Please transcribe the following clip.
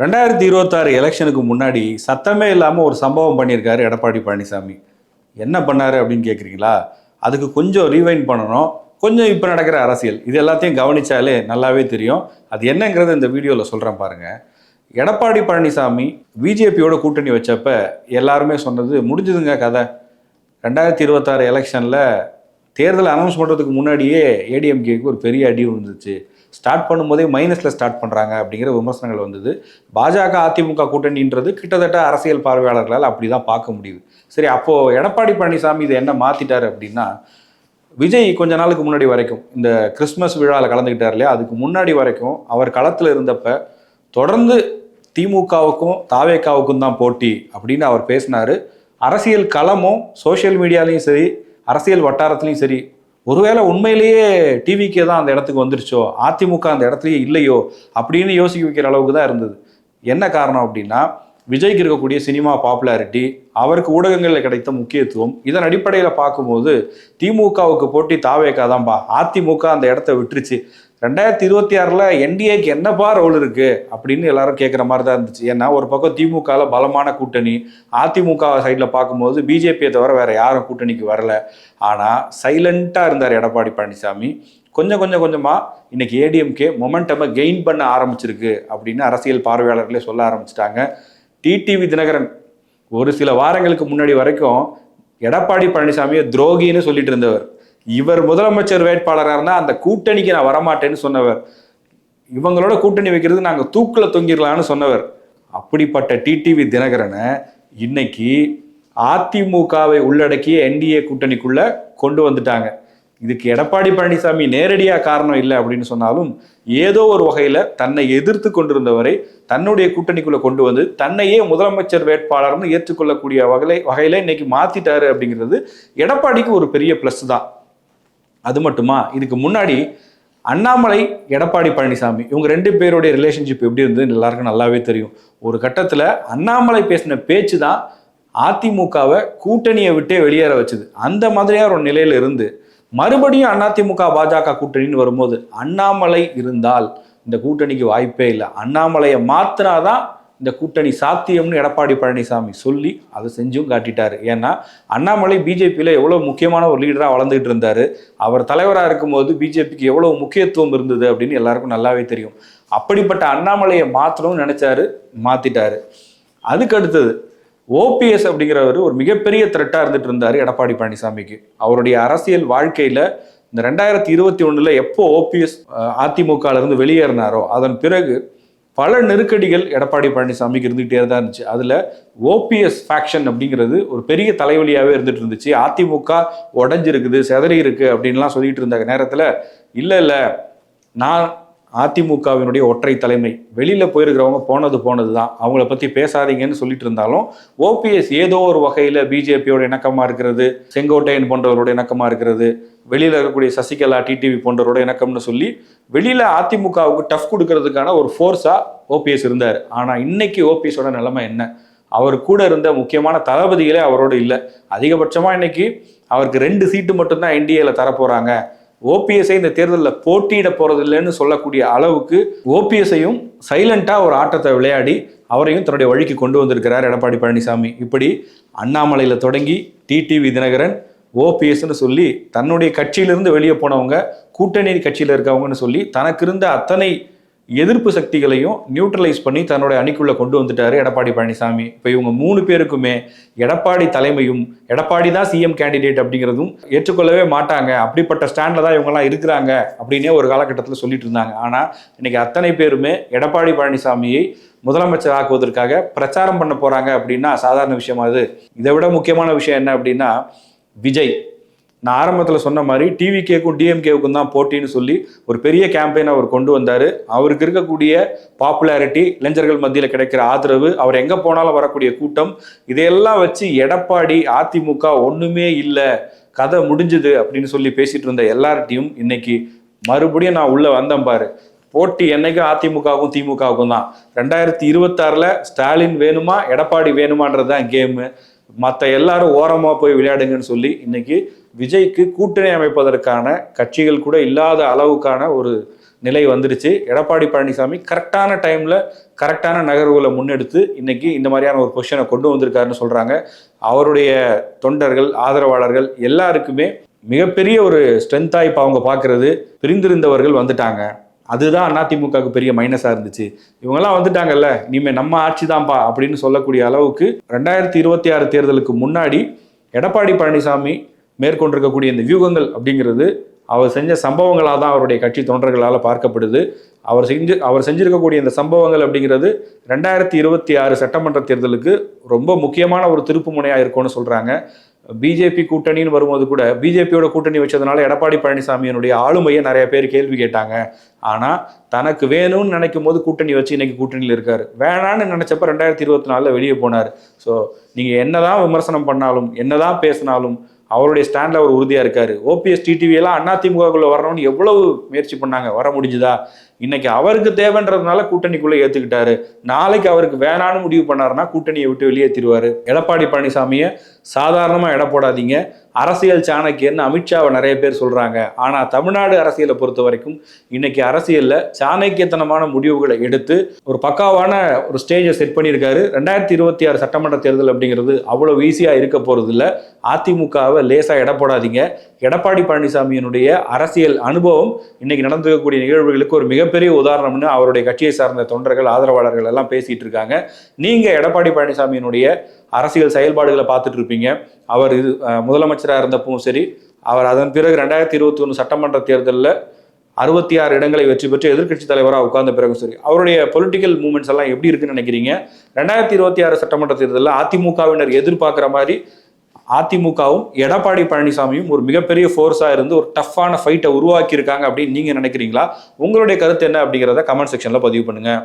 ரெண்டாயிரத்தி இருபத்தாறு எலெக்ஷனுக்கு முன்னாடி சத்தமே இல்லாமல் ஒரு சம்பவம் பண்ணியிருக்காரு எடப்பாடி பழனிசாமி. என்ன பண்ணார் அப்படின்னு கேட்குறீங்களா அதுக்கு கொஞ்சம் ரீவைண்ட் பண்ணணும். கொஞ்சம் இப்போ நடக்கிற அரசியல். இது எல்லாத்தையும் கவனிச்சாலே நல்லாவே தெரியும். அது என்னங்கிறத இந்த வீடியோவில் சொல்கிறேன் பாருங்க. எடப்பாடி பழனிசாமி பிஜேபியோட கூட்டணி வச்சப்ப எல்லாருமே சொன்னது முடிஞ்சதுங்க கதை. ரெண்டாயிரத்தி இருபத்தாறு எலெக்ஷனில் தேர்தல் அனௌன்ஸ் பண்ணுறதுக்கு முன்னாடியே ஏடிஎம்கேக்கு ஒரு பெரிய அடி விழுந்துச்சு. ஸ்டார்ட் பண்ணும்போதே மைனஸில் ஸ்டார்ட் பண்ணுறாங்க அப்படிங்கிற விமர்சனங்கள் வந்தது. பாஜக அதிமுக கூட்டணின்றது கிட்டத்தட்ட அரசியல் பார்வையாளர்களால் அப்படி தான் பார்க்க முடியுது. சரி அப்போது எடப்பாடி பழனிசாமி இதை என்ன மாற்றிட்டார் அப்படின்னா விஜய் கொஞ்ச நாளுக்கு முன்னாடி வரைக்கும் இந்த கிறிஸ்மஸ் விழாவில் கலந்துக்கிட்டார் இல்லையா? அதுக்கு முன்னாடி வரைக்கும் அவர் களத்தில் இருந்தப்ப தொடர்ந்து திமுகவுக்கும் தாவேக்காவுக்கும் தான் போட்டி அப்படின்னு அவர் பேசினாரு. அரசியல் களமும் சோஷியல் மீடியாலையும் சரி அரசியல் வட்டாரத்துலையும் சரி ஒருவேளை உண்மையிலேயே டிவிக்கே தான் அந்த இடத்துக்கு வந்துருச்சோ அதிமுக அந்த இடத்துலயே இல்லையோ அப்படின்னு யோசிக்க வைக்கிற அளவுக்கு தான் இருந்தது. என்ன காரணம் அப்படின்னா விஜய்க்கு இருக்கக்கூடிய சினிமா பாப்புலாரிட்டி அவருக்கு ஊடகங்களில் கிடைத்த முக்கியத்துவம் இதன் அடிப்படையில் பார்க்கும்போது திமுகவுக்கு போட்டி தாவேக்கா தான்ப்பா அதிமுக அந்த இடத்த விட்டுருச்சு ரெண்டாயிரத்தி இருபத்தி ஆறில் என்டிஏக்கு என்னப்பா ரோல் இருக்கு? அப்படின்னு எல்லாரும் கேட்குற மாதிரி தான் இருந்துச்சு. ஏன்னா ஒரு பக்கம் திமுகவில் பலமான கூட்டணி அதிமுக சைடில் பார்க்கும்போது பிஜேபியை தவிர வேற யாரும் கூட்டணிக்கு வரல. ஆனால் சைலண்ட்டாக இருந்தார் எடப்பாடி பழனிசாமி. கொஞ்சம் கொஞ்சம் கொஞ்சமாக இன்னைக்கு ஏடிஎம்கே மொமெண்டமை கெயின் பண்ண ஆரம்பிச்சிருக்கு அப்படின்னு அரசியல் பார்வையாளர்களே சொல்ல ஆரம்பிச்சிட்டாங்க. டிடிவி தினகரன் ஒரு சில வாரங்களுக்கு முன்னாடி வரைக்கும் எடப்பாடி பழனிசாமியை துரோகின்னு சொல்லிட்டு இருந்தவர். இவர் முதலமைச்சர் வேட்பாளராக இருந்தால் அந்த கூட்டணிக்கு நான் வரமாட்டேன்னு சொன்னவர். இவங்களோட கூட்டணி வைக்கிறது நாங்கள் தூக்கில் தொங்கிடலான்னு சொன்னவர். அப்படிப்பட்ட டிடிவி தினகரனை இன்னைக்கு அதிமுகவை உள்ளடக்கிய என்டிஏ கூட்டணிக்குள்ள கொண்டு வந்துட்டாங்க. இதுக்கு எடப்பாடி பழனிசாமி நேரடியாக காரணம் இல்லை அப்படின்னு சொன்னாலும் ஏதோ ஒரு வகையில் தன்னை எதிர்த்து கொண்டிருந்தவரை தன்னுடைய கூட்டணிக்குள்ள கொண்டு வந்து தன்னையே முதலமைச்சர் வேட்பாளர்னு ஏற்றுக்கொள்ளக்கூடிய வகையில வகையில இன்னைக்கு மாத்திட்டாரு அப்படிங்கிறது எடப்பாடிக்கு ஒரு பெரிய ப்ளஸ் தான். அது மட்டுமா? இதுக்கு முன்னாடி அண்ணாமலை எடப்பாடி பழனிசாமி இவங்க ரெண்டு பேருடைய ரிலேஷன்ஷிப் எப்படி இருந்தது? எல்லாருக்கும் நல்லாவே தெரியும். ஒரு கட்டத்தில் அண்ணாமலை பேசின பேச்சு தான் அதிமுகவை கூட்டணியை விட்டே வெளியேற வச்சுது. அந்த மாதிரியான ஒரு நிலையில இருந்து மறுபடியும் அதிமுக பாஜக கூட்டணின்னு வரும்போது அண்ணாமலை இருந்தால் இந்த கூட்டணிக்கு வாய்ப்பே இல்லை. அண்ணாமலையை மாத்தினாதான் இந்த கூட்டணி சாத்தியம்னு எடப்பாடி பழனிசாமி சொல்லி அதை செஞ்சும் காட்டிட்டார். ஏன்னா அண்ணாமலை பிஜேபியில் எவ்வளோ முக்கியமான ஒரு லீடராக வளர்ந்துகிட்டு இருந்தார். அவர் தலைவராக இருக்கும்போது பிஜேபிக்கு எவ்வளோ முக்கியத்துவம் இருந்தது அப்படின்னு எல்லாருக்கும் நல்லாவே தெரியும். அப்படிப்பட்ட அண்ணாமலையை மாற்றணும்னு நினச்சாரு மாற்றிட்டார் அதுக்கு அடுத்தது ஓபிஎஸ் அப்படிங்கிறவர் ஒரு மிகப்பெரிய த்ரெட்டாக இருந்துட்டு இருந்தார் எடப்பாடி பழனிசாமிக்கு. அவருடைய அரசியல் வாழ்க்கையில் இந்த ரெண்டாயிரத்தி இருபத்தி ஒன்றில் எப்போ ஓபிஎஸ் அதிமுகலேருந்து வெளியேறினாரோ அதன் பிறகு பல நெருக்கடிகள் எடப்பாடி பழனிசாமிக்கு இருந்துகிட்டே தான் இருந்துச்சு. அதில் ஓபிஎஸ் ஃபேக்ஷன் அப்படிங்கிறது ஒரு பெரிய தலைவலியாகவே இருந்துட்டு இருந்துச்சு. அதிமுக உடஞ்சிருக்குது செதறி இருக்குது அப்படின்லாம் சொல்லிட்டு இருந்த நேரத்தில் இல்லை இல்லை நான் அதிமுகவினுடைய ஒற்றை தலைமை. வெளியில் போயிருக்கிறவங்க போனது போனது தான் அவங்கள பற்றி பேசாதீங்கன்னு சொல்லிட்டு இருந்தாலும் ஓபிஎஸ் ஏதோ ஒரு வகையில் பிஜேபியோட இணக்கமாக இருக்கிறது செங்கோட்டையன் போன்றவரோட இணக்கமாக இருக்கிறது வெளியில் இருக்கக்கூடிய சசிகலா டிடிவி போன்றவரோட இணக்கம்னு சொல்லி வெளியில் அதிமுகவுக்கு டஃப் கொடுக்கறதுக்கான ஒரு ஃபோர்ஸாக ஓபிஎஸ் இருந்தார். ஆனால் இன்னைக்கு ஓபிஎஸோட நிலைமை என்ன? அவர் கூட இருந்த முக்கியமான தளபதிகளே அவரோட இல்லை. அதிகபட்சமாக இன்னைக்கு அவருக்கு ரெண்டு சீட்டு மட்டும்தான் என்டிஏல தரப்போகிறாங்க ஓபிஎஸ்ஐ இந்த தேர்தலில் போட்டியிட போறது இல்லைன்னு சொல்லக்கூடிய அளவுக்கு ஓபிஎஸ்ஐயும் சைலண்டாக ஒரு ஆட்டத்தை விளையாடி அவரையும் தன்னுடைய வழிக்கு கொண்டு வந்திருக்கிறார் எடப்பாடி பழனிசாமி. இப்படி அண்ணாமலையில் தொடங்கி டிடிவி தினகரன் ஓபிஎஸ்ன்னு சொல்லி தன்னுடைய கட்சியிலிருந்து வெளியே போனவங்க கூட்டணி கட்சியில் இருக்கவங்கன்னு சொல்லி தனக்கு இருந்த அத்தனை எதிர்ப்பு சக்திகளையும் நியூட்ரலைஸ் பண்ணி தன்னுடைய அணிக்குள்ளே கொண்டு வந்துட்டாரு எடப்பாடி பழனிசாமி. இப்போ இவங்க மூணு பேருக்குமே எடப்பாடி தலைமையும் எடப்பாடி தான் சிஎம் கேண்டிடேட் அப்படிங்கிறதும் ஏற்றுக்கொள்ளவே மாட்டாங்க. அப்படிப்பட்ட ஸ்டாண்டில் தான் இவங்கெல்லாம் இருக்கிறாங்க அப்படின்னே ஒரு காலகட்டத்தில் சொல்லிட்டு இருந்தாங்க. ஆனால் இன்னைக்கு அத்தனை பேருமே எடப்பாடி பழனிசாமியை முதலமைச்சர் ஆக்குவதற்காக பிரச்சாரம் பண்ண போகிறாங்க அப்படின்னா சாதாரண விஷயமா அது. இதை விட முக்கியமான விஷயம் என்ன அப்படின்னா விஜய். நான் ஆரம்பத்தில் சொன்ன மாதிரி டிவிகேக்கும் டிஎம்கேவுக்கும் தான் போட்டின்னு சொல்லி ஒரு பெரிய கேம்பெயின் அவர் கொண்டு வந்தார். அவருக்கு இருக்கக்கூடிய பாப்புலாரிட்டி இளைஞர்கள் மத்தியில் கிடைக்கிற ஆதரவு அவர் எங்கே போனாலும் வரக்கூடிய கூட்டம் இதையெல்லாம் வச்சு எடப்பாடி அதிமுக ஒன்றுமே இல்லை கதை முடிஞ்சுது அப்படின்னு சொல்லி பேசிட்டு இருந்த எல்லார்ட்டையும் இன்னைக்கு மறுபடியும் நான் உள்ளே வந்தேன் பாரு. போட்டி என்னைக்கும் அதிமுகவுக்கும் திமுகவுக்கும் தான். ரெண்டாயிரத்தி இருபத்தாறில் ஸ்டாலின் வேணுமா எடப்பாடி வேணுமான்றது தான் கேமு மற்ற எல்லாரும் ஓரமாக போய் விளையாடுங்கன்னு சொல்லி இன்னைக்கு விஜய்க்கு கூட்டணி அமைப்பதற்கான கட்சிகள் கூட இல்லாத அளவுக்கான ஒரு நிலை வந்துருச்சு. எடப்பாடி பழனிசாமி கரெக்டான டைமில் கரெக்டான நகர்வுகளை முன்னெடுத்து இன்னைக்கு இந்த மாதிரியான ஒரு பொசிஷனை கொண்டு வந்திருக்காருன்னு சொல்கிறாங்க அவருடைய தொண்டர்கள் ஆதரவாளர்கள் எல்லாருக்குமே மிகப்பெரிய ஒரு ஸ்ட்ரென்த்தாக இப்போ அவங்க பார்க்குறது பிரிந்திருந்தவர்கள் வந்துட்டாங்க. அதுதான் அதிமுகவுக்கு பெரிய மைனஸாக இருந்துச்சு. இவங்கெல்லாம் வந்துட்டாங்கல்ல இனிமே நம்ம ஆட்சி தான்ப்பா அப்படின்னு சொல்லக்கூடிய அளவுக்கு ரெண்டாயிரத்தி இருபத்தி ஆறு தேர்தலுக்கு முன்னாடி எடப்பாடி பழனிசாமி மேற்கொண்டிருக்கக்கூடிய இந்த வியூகங்கள் அப்படிங்கிறது அவர் செஞ்ச சம்பவங்களாக தான் அவருடைய கட்சி தொண்டர்களால் பார்க்கப்படுது. அவர் செஞ்சு அவர் செஞ்சிருக்கக்கூடிய இந்த சம்பவங்கள் அப்படிங்கிறது ரெண்டாயிரத்தி இருபத்தி ஆறு சட்டமன்ற தேர்தலுக்கு ரொம்ப முக்கியமான ஒரு திருப்பு முனையாக இருக்கும்னு சொல்கிறாங்க பிஜேபி கூட்டணின்னு வரும்போது கூட பிஜேபியோட கூட்டணி வச்சதுனால எடப்பாடி பழனிசாமியினுடைய ஆளுமையை நிறைய பேர் கேள்வி கேட்டாங்க. ஆனால் தனக்கு வேணும்னு நினைக்கும் போது கூட்டணி வச்சு இன்னைக்கு கூட்டணியில் இருக்காரு. வேணான்னு நினைச்சப்ப ரெண்டாயிரத்தி இருபத்தி நாலில் வெளியே போனார். ஸோ நீங்கள் என்னதான் விமர்சனம் பண்ணாலும் என்னதான் பேசினாலும் அவருடைய ஸ்டாண்டில் அவர் உறுதியாக இருக்காரு. ஓபிஎஸ் டிடிவி எல்லாம் அதிமுகக்குள்ள வரணும்னு எவ்வளவு முயற்சி பண்ணாங்க? வர முடிஞ்சுதா? இன்னைக்கு அவருக்கு தேவைன்றதுனால கூட்டணிக்குள்ள ஏத்துக்கிட்டாரு. நாளைக்கு அவருக்கு வேணான்னு முடிவு பண்ணாருன்னா கூட்டணியை விட்டு வெளியேற்றிடுவாரு எடப்பாடி பழனிசாமியை சாதாரணமாக எடை போடாதீங்க. அரசியல் சாணக்கியன்னு அமித்ஷாவை நிறைய பேர் சொல்றாங்க. ஆனா தமிழ்நாடு அரசியலை பொறுத்த வரைக்கும் இன்னைக்கு அரசியல்ல சாணக்கியத்தனமான முடிவுகளை எடுத்து ஒரு பக்காவான ஒரு ஸ்டேஜை செட் பண்ணியிருக்காரு. ரெண்டாயிரத்தி இருபத்தி ஆறு சட்டமன்ற தேர்தல் அப்படிங்கிறது அவ்வளவு ஈஸியா இருக்க போறது இல்ல அதிமுகவை லேசா எடை போடாதீங்க. எடப்பாடி பழனிசாமியினுடைய அரசியல் அனுபவம் இன்னைக்கு நடந்திருக்கக்கூடிய நிகழ்வுகளுக்கு ஒரு மிக மிகப்பெரிய உதாரணம்னு அவருடைய கட்சியை சார்ந்த தொண்டர்கள் ஆதரவாளர்கள் எல்லாம் பேசிட்டு இருக்காங்க. நீங்க எடப்பாடி பழனிசாமியினுடைய அரசியல் செயல்பாடுகளை பார்த்துட்டு இருப்பீங்க. அவர் இது முதலமைச்சராக இருந்தப்பவும் சரி அவர் அதன் பிறகு ரெண்டாயிரத்தி இருபத்தி ஒன்று சட்டமன்ற தேர்தலில் அறுபத்தி ஆறு இடங்களை வெற்றி பெற்று எதிர்க்கட்சி தலைவராக உட்கார்ந்த பிறகும் சரி அவருடைய பொலிட்டிக்கல் மூமெண்ட்ஸ் எல்லாம் எப்படி இருக்குன்னு நினைக்கிறீங்க? ரெண்டாயிரத்தி இருபத்தி ஆறு சட்டமன்ற தேர்தலில் அதிமுகவினர் எதிர்பார்க்குற மாதிரி அதிமுகவும் எடப்பாடி பழனிசாமியும் ஒரு மிகப்பெரிய ஃபோர்ஸாக இருந்து ஒரு டஃப்பான ஃபைட்டை உருவாக்கியிருக்காங்க அப்படின்னு நீங்கள் நினைக்கிறீங்களா? உங்களுடைய கருத்து என்ன அப்படிங்கிறத கமெண்ட் செக்ஷனில் பதிவு பண்ணுங்கள்